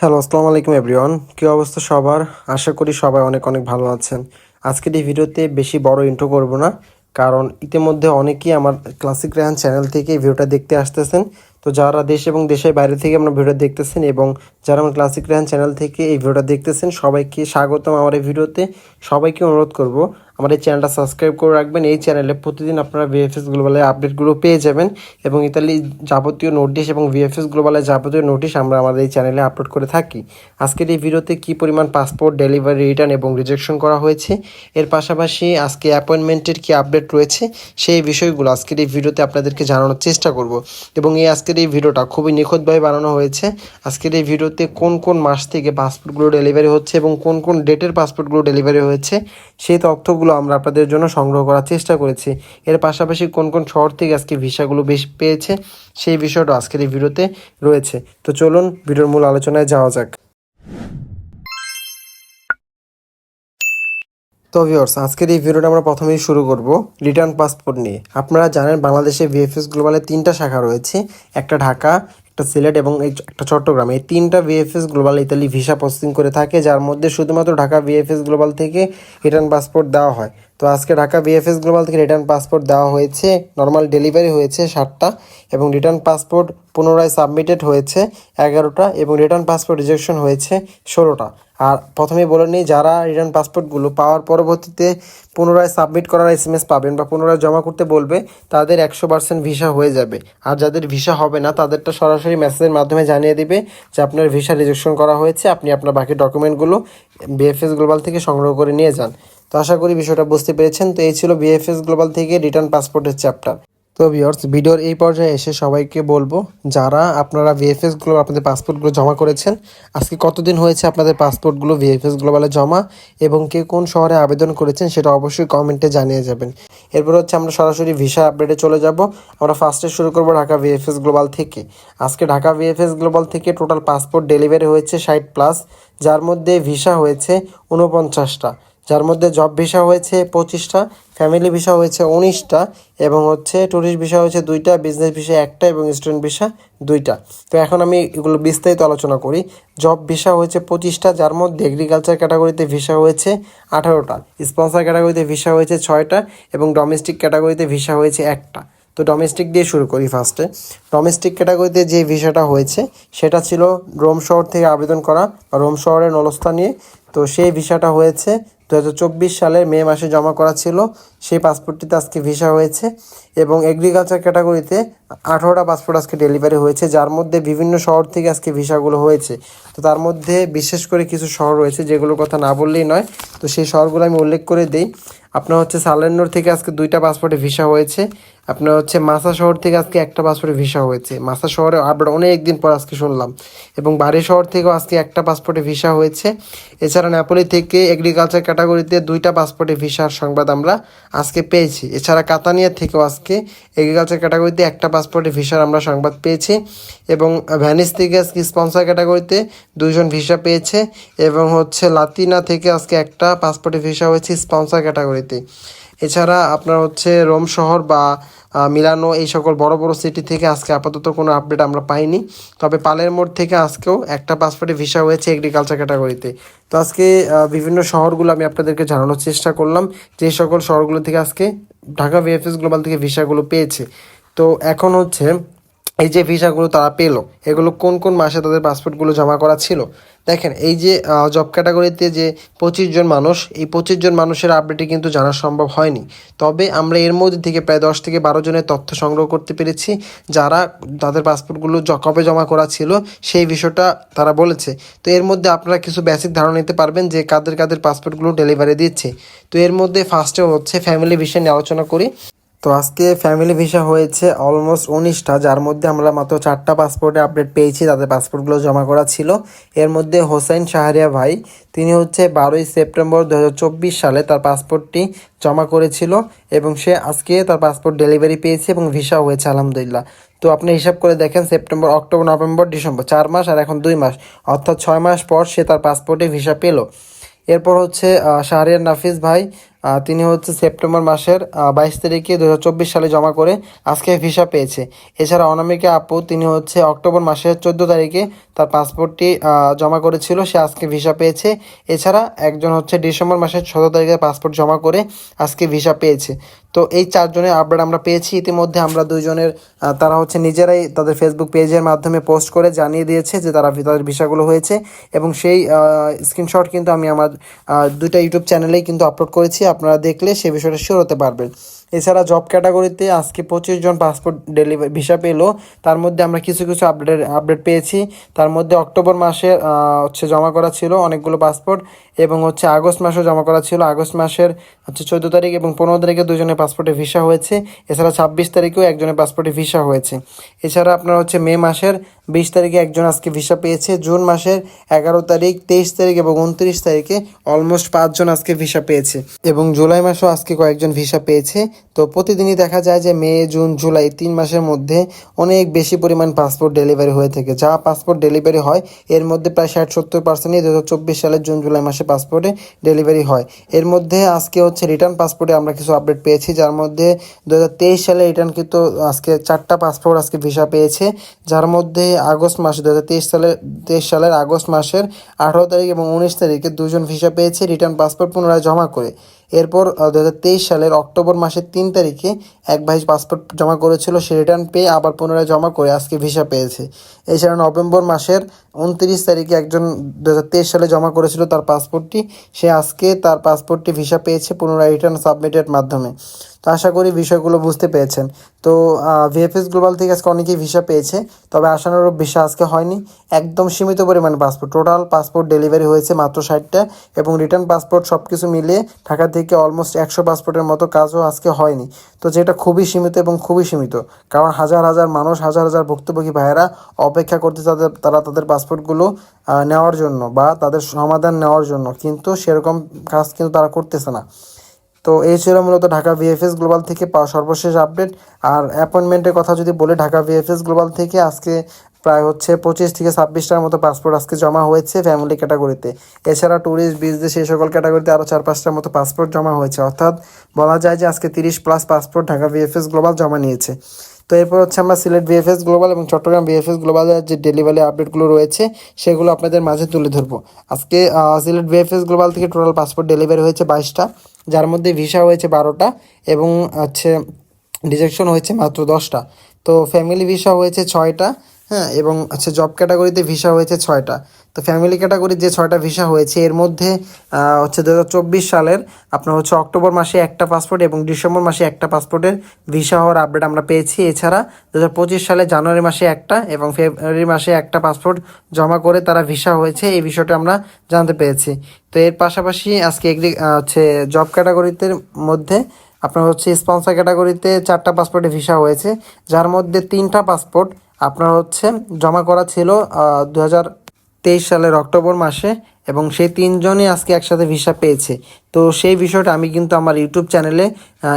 Hello আসসালামু আলাইকুম everyone কী অবস্থা সবার? আশা করি সবাই অনেক অনেক ভালো আছেন। আজকের এই ভিডিওতে বেশি বড় ইন্ট্রো করব না, কারণ ইতিমধ্যে অনেকেই আমার ক্লাসিক রেহান চ্যানেল থেকে এই ভিডিওটা দেখতে আসতেছেন। তো যারা দেশ এবং দেশের বাইরে থেকে আমরা ভিডিও দেখতেছেন এবং যারা আমার ক্লাসিক রেহান চ্যানেল থেকে এই ভিডিওটা দেখতেছেন, সবাইকে স্বাগতম আমার এই ভিডিওতে। সবাইকে অনুরোধ করব আমার এই চ্যানেলটা সাবস্ক্রাইব করে রাখবেন। এই চ্যানেলে প্রতিদিন আপনারা ভিএফএস গ্লোবালের আপডেটগুলো পেয়ে যাবেন এবং ইতালি যাবতীয় নোটিশ এবং ভিএফএস গ্লোবালের যাবতীয় নোটিশ আমরা আমাদের এই চ্যানেলে আপলোড করে থাকি। আজকের এই ভিডিওতে কী পরিমাণ পাসপোর্ট ডেলিভারি রিটার্ন এবং রিজেকশন করা হয়েছে, এর পাশাপাশি আজকে অ্যাপয়েন্টমেন্টের কী আপডেট রয়েছে, সেই বিষয়গুলো আজকের এই ভিডিওতে আপনাদেরকে জানানোর চেষ্টা করব। এবং এই আজকের এই ভিডিওটা খুবই নিখুঁতভাবে বানানো হয়েছে। আজকের এই ভিডিওতে কোন কোন মাস থেকে পাসপোর্টগুলো ডেলিভারি হচ্ছে এবং কোন কোন ডেটের পাসপোর্টগুলো ডেলিভারি হয়েছে, সেই তথ্যগুলো আমরা আপনাদের জন্য সংগ্রহ করার চেষ্টা করেছি। এর পাশাপাশি কোন কোন শহর থেকে আজকে ভিসাগুলো বেশি পেয়েছে, সেই বিষয়টা আজকের এই ভিডিওতে রয়েছে। তো চলুন ভিডিওর মূল আলোচনায় যাওয়া যাক। তো ভিউয়ার্স আজকের এই ভিডিওটা আমরা প্রথমেই শুরু করব রিটার্ন পাসপোর্ট নিয়ে। আপনারা জানেন বাংলাদেশে ভিএফএস গ্লোবালের তিনটা শাখা রয়েছে, একটা ঢাকা একটা সিলেট এবং একটা চট্টগ্রাম। এই তিনটা VFS global Italy visa processing করে থাকে, যার মধ্যে শুধুমাত্র ঢাকা ভিএফএস গ্লোবাল থেকে রিটার্ন পাসপোর্ট দেওয়া হয়। তো আজকে ঢাকা ভিএফএস গ্লোবাল থেকে রিটার্ন পাসপোর্ট দেওয়া হয়েছে নর্মাল ডেলিভারি হয়েছে সাতটা, এবং রিটার্ন পাসপোর্ট পুনরায় সাবমিটেড হয়েছে এগারোটা, এবং রিটার্ন পাসপোর্ট রিজেকশন হয়েছে ষোলোটা। আর প্রথমেই বলে নিই, যারা রিটার্ন পাসপোর্টগুলো পাওয়ার পরবর্তীতে পুনরায় সাবমিট করার এস এম এস পাবেন বা পুনরায় জমা করতে বলবে, তাদের একশো পার্সেন্ট ভিসা হয়ে যাবে। আর যাদের ভিসা হবে না, তাদেরটা সরাসরি মেসেজের মাধ্যমে জানিয়ে দিবে যে আপনার ভিসা রিজেকশন করা হয়েছে, আপনি আপনার বাকি ডকুমেন্টগুলো বিএফএস গ্লোবাল থেকে সংগ্রহ করে নিয়ে যান। তো আশা করি বিষয়টা বুঝতে পেরেছেন। তো এই ছিল বিএফএস গ্লোবাল থেকে রিটার্ন পাসপোর্টের চ্যাপ্টার তো ভিওর্স ভিডিওর এই পর্যায়ে এসে সবাইকে বলব, যারা আপনারা ভিএফএস গ্লোবাল আপনাদের পাসপোর্টগুলো জমা করেছেন, আজকে কতদিন হয়েছে আপনাদের পাসপোর্টগুলো ভিএফএস গ্লোবালে জমা, এবং কে কোন শহরে আবেদন করেছেন সেটা অবশ্যই কমেন্টে জানিয়ে যাবেন। এরপর হচ্ছে আমরা সরাসরি ভিসা আপডেটে চলে যাব। আমরা ফার্স্টে শুরু করব ঢাকা ভিএফএস গ্লোবাল থেকে। আজকে ঢাকা ভিএফএস গ্লোবাল থেকে টোটাল পাসপোর্ট ডেলিভারি হয়েছে ষাট প্লাস যার মধ্যে ভিসা হয়েছে উনপঞ্চাশটা যার মধ্যে জব ভিসা হয়েছে পঁচিশটা ফ্যামিলি ভিসা হয়েছে উনিশটা এবং হচ্ছে ট্যুরিস্ট ভিসা হয়েছে দুইটা বিজনেস ভিসা একটা এবং স্টুডেন্ট ভিসা দুইটা। তো এখন আমি এগুলো বিস্তারিত আলোচনা করি। জব ভিসা হয়েছে পঁচিশটা, যার মধ্যে এগ্রিকালচার ক্যাটাগরিতে ভিসা হয়েছে আঠারোটা স্পন্সার ক্যাটাগরিতে ভিসা হয়েছে ছয়টা এবং ডোমেস্টিক ক্যাটাগরিতে ভিসা হয়েছে একটা। তো ডোমেস্টিক দিয়ে শুরু করি ফার্স্টে ডোমেস্টিক ক্যাটাগরিতে যে ভিসাটা হয়েছে, সেটা ছিল রোম শহর থেকে আবেদন করা বা রোম শহরের নলস্থা নিয়ে। তো সেই ভিসাটা হয়েছে। দু হাজার চব্বিশ সালের মে মাসে জমা করা ছিল। সেই পাসপোর্টটিতে আজকে ভিসা হয়েছে এবং এগ্রিকালচার ক্যাটাগরিতে আঠারোটা পাসপোর্ট আজকে ডেলিভারি হয়েছে, যার মধ্যে বিভিন্ন শহর থেকে আজকে ভিসাগুলো হয়েছে। তো তার মধ্যে বিশেষ করে কিছু শহর রয়েছে যেগুলোর কথা না বললেই নয়। তো সেই শহরগুলো আমি উল্লেখ করে দিই। আপনার হচ্ছে সালেন্ডর থেকে আজকে দুইটা পাসপোর্টে ভিসা হয়েছে। আপনার হচ্ছে মাসা শহর থেকে আজকে একটা পাসপোর্টে ভিসা হয়েছে। মাসা শহরে আপডেট অনেক দিন পর আজকে শুনলাম। এবং বাড়ি শহর থেকেও আজকে একটা পাসপোর্টে ভিসা হয়েছে। এছাড়া নেপালি থেকে এগ্রিকালচার ক্যাটাগরিতে দুইটা পাসপোর্টে ভিসার সংবাদ আমরা আজকে পেয়েছি। এছাড়া কাতানিয়া থেকেও আজকে এগ্রিকালচার ক্যাটাগরিতে একটা পাসপোর্টে ভিসার আমরা সংবাদ পেয়েছি এবং ভ্যানিস থেকে আজকে স্পন্সর ক্যাটাগরিতে দুইজন ভিসা পেয়েছে এবং হচ্ছে লাতিনা থেকে আজকে একটা পাসপোর্টে ভিসা হয়েছে স্পন্সর ক্যাটাগরিতে এছাড়া আপনার হচ্ছে রোম শহর বা মিলানো এই সকল বড় বড় সিটি থেকে আজকে আপাতত কোনো আপডেট আমরা পাইনি। তবে পালের মোড় থেকে আজকেও একটা পাসপোর্টে ভিসা হয়েছে এগ্রিকালচার ক্যাটাগরিতে তো। আজকে বিভিন্ন শহরগুলো আমি আপনাদেরকে জানানোর চেষ্টা করলাম। যে সকল শহরগুলো থেকে আজকে ঢাকা ভিএফএস গ্লোবাল থেকে ভিসাগুলো পেয়েছে। তো এখন হচ্ছে এই যে ভিসাগুলো তারা পেল, এগুলো কোন কোন মাসে তাদের পাসপোর্টগুলো জমা করা ছিল? দেখেন, এই যে জব ক্যাটাগরিতে যে পঁচিশ জন মানুষ, এই পঁচিশ জন মানুষের আপডেটে কিন্তু জানা সম্ভব হয়নি। তবে আমরা এর মধ্যে থেকে প্রায় দশ থেকে বারো জনের তথ্য সংগ্রহ করতে পেরেছি, যারা তাদের পাসপোর্টগুলো কবে জমা করা ছিল, সেই বিষয়টা তারা বলেছে। তো এর মধ্যে আপনারা কিছু বেসিক ধারণা নিতে পারবেন যে কাদের কাদের পাসপোর্টগুলো ডেলিভারি দিচ্ছে। তো এর মধ্যে ফার্স্টে হচ্ছে ফ্যামিলি বিষয় নিয়ে আলোচনা করি। তো আজকে ফ্যামিলি ভিসা হয়েছে অলমোস্ট উনিশটা, যার মধ্যে আমরা মাত্র চারটা পাসপোর্টে আপডেট পেয়েছি, তাদের পাসপোর্টগুলো জমা করা ছিল। এর মধ্যে হোসেন শাহরিয়া ভাই, তিনি হচ্ছে বারোই সেপ্টেম্বর দু হাজার চব্বিশ সালে তার পাসপোর্টটি জমা করেছিল এবং সে আজকে তার পাসপোর্ট ডেলিভারি পেয়েছে এবং ভিসা হয়েছে, আলহামদুলিল্লাহ। তো আপনি হিসাব করে দেখেন, সেপ্টেম্বর, অক্টোবর, নভেম্বর, ডিসেম্বর, চার মাস আর এখন দুই মাস। অর্থাৎ ছয় মাস পর সে তার পাসপোর্টে ভিসা পেল। এরপর হচ্ছে শাহরিয়ার নাফিস ভাই তিনি হচ্ছে সেপ্টেম্বর মাসের বাইশ তারিখে দু হাজার চব্বিশ সালে জমা করে আজকে ভিসা পেয়েছে। এছাড়া অনামিকা আপু তিনি হচ্ছে অক্টোবর মাসের চোদ্দ তারিখে তার পাসপোর্টটি জমা করেছিল সে আজকে ভিসা পেয়েছে। এছাড়া একজন হচ্ছে ডিসেম্বর মাসের সতেরো তারিখে পাসপোর্ট জমা করে আজকে ভিসা পেয়েছে। তো এই চারজনের আপডেট আমরা পেয়েছি ইতিমধ্যে। আমরা দুইজনের আহ, তারা হচ্ছে নিজেরাই তাদের ফেসবুক পেজের মাধ্যমে পোস্ট করে জানিয়ে দিয়েছে যে তারা তাদের ভিসাগুলো হয়েছে। এবং সেই স্ক্রিনশট কিন্তু আমি আমার দুইটা ইউটিউব চ্যানেলেই কিন্তু আপলোড করেছি। আপনারা দেখলে সে বিষয়টা শিওর হতে পারবেন। এছাড়া জব ক্যাটাগরিতে আজকে পঁচিশ জন পাসপোর্ট ডেলিভারি ভিসা পেল। তার মধ্যে আমরা কিছু কিছু আপডেট আপডেট পেয়েছি। তার মধ্যে অক্টোবর মাসে হচ্ছে জমা করা ছিল অনেকগুলো পাসপোর্ট এবং হচ্ছে আগস্ট মাসেও জমা করা ছিল। আগস্ট মাসের হচ্ছে চোদ্দ তারিখ এবং পনেরো তারিখে দুজনের পাসপোর্টে ভিসা হয়েছে। এছাড়া ছাব্বিশ তারিখেও একজনের পাসপোর্টে ভিসা হয়েছে। এছাড়া আপনার হচ্ছে মে মাসের বিশ তারিখে একজন আজকে ভিসা পেয়েছে, জুন মাসের এগারো তারিখ, তেইশ তারিখ এবং উনত্রিশ তারিখে অলমোস্ট পাঁচজন আজকে ভিসা পেয়েছে এবং জুলাই মাসেও আজকে কয়েকজন ভিসা পেয়েছে। তো প্রতিদিনই দেখা যায় যে মে, জুন, জুলাই তিন মাসের মধ্যে অনেক বেশি পরিমাণ পাসপোর্ট ডেলিভারি হয়ে থাকে। যা পাসপোর্ট ডেলিভারি হয়, এর মধ্যে প্রায় ষাট সত্তর পার্সেন্টই দু চব্বিশ সালের জুন, জুলাই মাসে পাসপোর্টে ডেলিভারি হয়। এর মধ্যে আজকে হচ্ছে রিটার্ন পাসপোর্টে আমরা কিছু আপডেট পেয়েছি, যার মধ্যে দু হাজার তেইশ সালে রিটার্ন কিন্তু আজকে চারটা পাসপোর্ট আজকে ভিসা পেয়েছে, যার মধ্যে আগস্ট মাসে দু হাজার তেইশ সালের তেইশ সালের আগস্ট মাসের আঠারো তারিখ এবং উনিশ তারিখে দুজন ভিসা পেয়েছে রিটার্ন পাসপোর্ট পুনরায় জমা করে। এরপর দু হাজার তেইশ সালের অক্টোবর মাসের তিন তারিখে এক ভাই পাসপোর্ট জমা করেছিল, সে রিটার্ন পেয়ে আবার পুনরায় জমা করে আজকে ভিসা পেয়েছে। এছাড়া নভেম্বর মাসের উনত্রিশ তারিখে একজন দু হাজার তেইশ সালে জমা করেছিল তার পাসপোর্টটি, সে আজকে তার পাসপোর্টটি ভিসা পেয়েছে পুনরায় রিটার্ন সাবমিটের মাধ্যমে। তো আশা করি বিষয়গুলো বুঝতে পেরেছেন। তো ভিএফএস গ্লোবাল থেকে আজকে অনেকেই ভিসা পেয়েছে, তবে আশানুরূপ ভিসা আজকে হয়নি। একদম সীমিত পরিমাণে পাসপোর্ট টোটাল পাসপোর্ট ডেলিভারি হয়েছে মাত্র ষাটটা এবং রিটার্ন পাসপোর্ট সব কিছু মিলিয়ে ঢাকা থেকে অলমোস্ট একশো পাসপোর্টের মতো কাজও আজকে হয়নি। তো যেটা খুবই সীমিত এবং খুবই সীমিত। কারণ হাজার হাজার মানুষ, হাজার হাজার ভুক্তভোগী ভাইয়েরা অপেক্ষা করতে তাদের তারা তাদের পাসপোর্টগুলো নেওয়ার জন্য বা তাদের সমাধান নেওয়ার জন্য। কিন্তু সেরকম কাজ কিন্তু তারা করতেছে না। তো এই ছিল মূলত ঢাকা ভিএফএস গ্লোবাল থেকে পাওয়া সর্বশেষ আপডেট আর অ্যাপয়েন্টমেন্টের কথা যদি বলি, ঢাকা ভিএফএস গ্লোবাল থেকে আজকে প্রায় হচ্ছে পঁচিশ থেকে ছাব্বিশটার মতো পাসপোর্ট আজকে জমা হয়েছে ফ্যামিলি ক্যাটাগরিতে এছাড়া ট্যুরিস্ট বিজনেস এই সকল ক্যাটাগরিতে আরও চার পাঁচটার মতো পাসপোর্ট জমা হয়েছে। অর্থাৎ বলা যায় যে আজকে তিরিশ plus passport Dhaka VFS global জমা নিয়েছে। তো এরপর হচ্ছে আমরা সিলেট বিএফএস গ্লোবাল এবং চট্টগ্রাম বিএফএস গ্লোবালের যে ডেলিভারি আপডেটগুলো রয়েছে, সেগুলো আপনাদের মাঝে তুলে ধরবো। আজকে সিলেট বিএফএস গ্লোবাল থেকে টোটাল পাসপোর্ট ডেলিভারি হয়েছে বাইশটা, যার মধ্যে ভিসা হয়েছে বারোটা এবং হচ্ছে ডিজেকশন হয়েছে মাত্র দশটা। তো ফ্যামিলি ভিসা হয়েছে ছয়টা হ্যাঁ এবং আচ্ছা জব ক্যাটাগরিতে ভিসা হয়েছে ছয়টা। তো ফ্যামিলি ক্যাটাগরির যে ছয়টা ভিসা হয়েছে, এর মধ্যে হচ্ছে দু হাজার চব্বিশ সালের আপনার হচ্ছে অক্টোবর মাসে একটা পাসপোর্ট এবং ডিসেম্বর মাসে একটা পাসপোর্টের ভিসা হওয়ার আপডেট আমরা পেয়েছি। এছাড়া দু হাজার পঁচিশ সালে জানুয়ারি মাসে একটা এবং ফেব্রুয়ারি মাসে একটা পাসপোর্ট জমা করে তারা ভিসা হয়েছে। এই বিষয়টা আমরা জানতে পেরেছি। তো এর পাশাপাশি আজকে এগ্রি হচ্ছে জব ক্যাটাগরিতে মধ্যে আপনার হচ্ছে স্পন্সর ক্যাটাগরিতে চারটা পাসপোর্টে ভিসা হয়েছে। যার মধ্যে তিনটা পাসপোর্ট আপনার হচ্ছে জমা করা ছিল দু হাজার তেইশ সালের অক্টোবর মাসে। এবং সেই তিনজনই আজকে একসাথে ভিসা পেয়েছে। তো সেই বিষয়টা আমি কিন্তু আমার ইউটিউব চ্যানেলে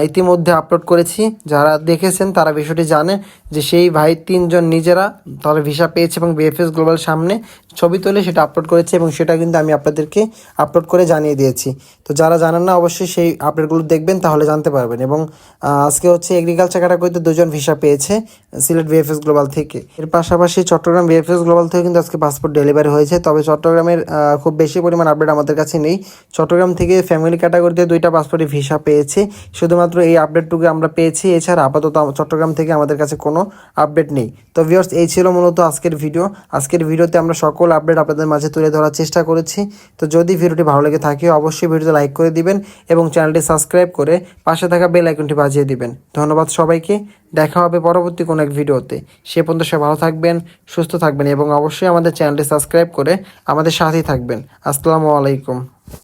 ইতিমধ্যে আপলোড করেছি। যারা দেখেছেন, তারা বিষয়টি জানে যে সেই ভাই তিনজন নিজেরা তারা ভিসা পেয়েছে এবং বিএফএস গ্লোবাল সামনে ছবি তুলে সেটা আপলোড করেছে এবং সেটা কিন্তু আমি আপনাদেরকে আপলোড করে জানিয়ে দিয়েছি। তো যারা জানেন না, অবশ্যই সেই আপডেটগুলো দেখবেন, তাহলে জানতে পারবেন। এবং আজকে হচ্ছে এগ্রিকালচার ক্যাটাগরিতে দুজন ভিসা পেয়েছে সিলেট বিএফএস গ্লোবাল থেকে। এর পাশাপাশি চট্টগ্রাম বিএফএস গ্লোবাল থেকে কিন্তু আজকে পাসপোর্ট ডেলিভারি হয়েছে। তবে চট্টগ্রামের খুব বেশি পরিমাণ আপডেট আমাদের কাছে নেই। চট্টগ্রাম থেকে ফ্যামিলি ক্যাটাগরিতে দুইটা পাসপোর্টে ভিসা পেয়েছে। শুধুমাত্র এই আপডেটটুকু আমরা পেয়েছি। এছাড়া আপাতত চট্টগ্রাম থেকে আমাদের কাছে কোনো আপডেট নেই। তো ভিউয়ার্স এই ছিল মূলত আজকের ভিডিও আজকের ভিডিওতে আমরা সকল আপডেট আপনাদের মাঝে তুলে ধরার চেষ্টা করেছি। তো যদি ভিডিওটি ভালো লেগে থাকে, অবশ্যই ভিডিওতে লাইক করে দিবেন এবং চ্যানেলটি সাবস্ক্রাইব করে পাশে থাকা বেল আইকনটি বাজিয়ে দিবেন। ধন্যবাদ সবাইকে। দেখা হবে পরবর্তী কোনো এক ভিডিওতে। সে পর্যন্ত সবাই ভালো থাকবেন, সুস্থ থাকবেন এবং অবশ্যই আমাদের চ্যানেলটি সাবস্ক্রাইব করে আমাদের সাথেই থাকবেন। আসসালামু আলাইকুম।